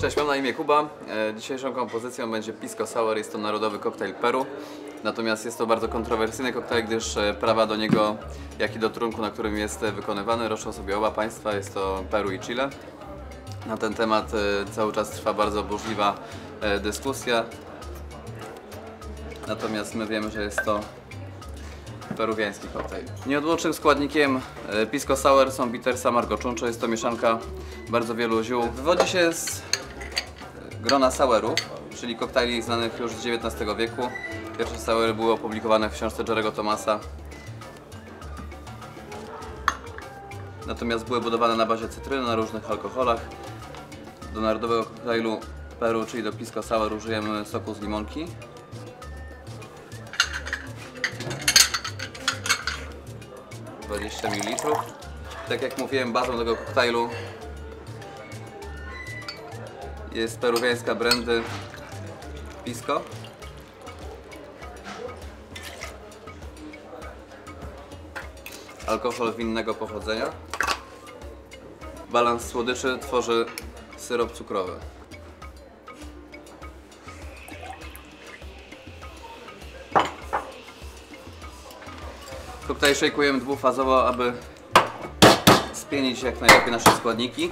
Cześć, mam na imię Kuba. E, Dzisiejszą kompozycją będzie Pisco Sour. Jest to narodowy koktajl Peru. Natomiast jest to bardzo kontrowersyjny koktajl, gdyż e, prawa do niego, jak i do trunku, na którym jest e, wykonywany, roszczą sobie oba państwa. Jest to Peru i Chile. Na ten temat cały czas trwa bardzo burzliwa dyskusja. Natomiast my wiemy, że jest to peruwiański koktajl. Nieodłącznym składnikiem Pisco Sour są bittersa margoczuncho. Jest to mieszanka bardzo wielu ziół. Wywodzi się z grona sourów, czyli koktajli znanych już z XIX wieku. Pierwsze soury były opublikowane w książce Jerego Thomasa. Natomiast były budowane na bazie cytryny, na różnych alkoholach. Do narodowego koktajlu Peru, czyli do Pisco Sour użyjemy soku z limonki. Ml. Tak jak mówiłem, bazą tego koktajlu jest peruwiańska brandy Pisco. Alkohol winnego pochodzenia. Balans słodyczy tworzy syrop cukrowy. Koktajl szejkujemy dwufazowo, aby spienić jak najlepiej nasze składniki.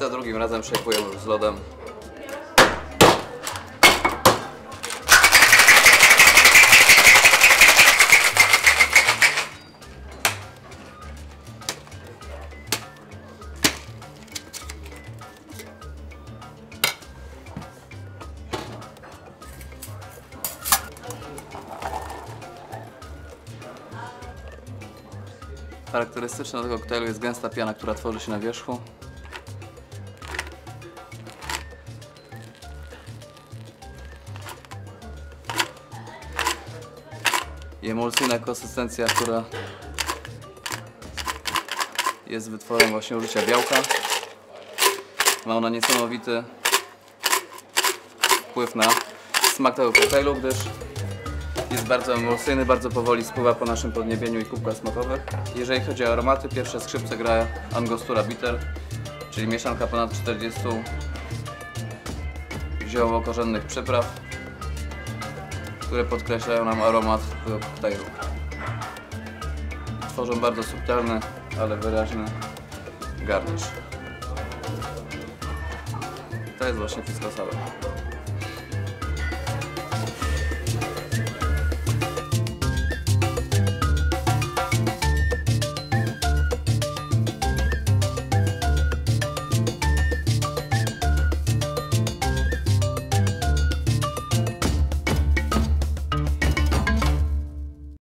Za drugim razem szejkujemy już z lodem. Charakterystyczna tego koktajlu jest gęsta piana, która tworzy się na wierzchu. Emulsyjna konsystencja, która jest wytworem właśnie użycia białka. Ma ona niesamowity wpływ na smak tego koktajlu, gdyż jest bardzo emulsyjny, bardzo powoli spływa po naszym podniebieniu i kubkach smakowych. Jeżeli chodzi o aromaty, pierwsze skrzypce gra Angostura Bitter, czyli mieszanka ponad 40 ziołowo-korzennych przypraw które podkreślają nam aromat koktajlu. Tworzą bardzo subtelny, ale wyraźny garnisz. To jest właśnie Sour.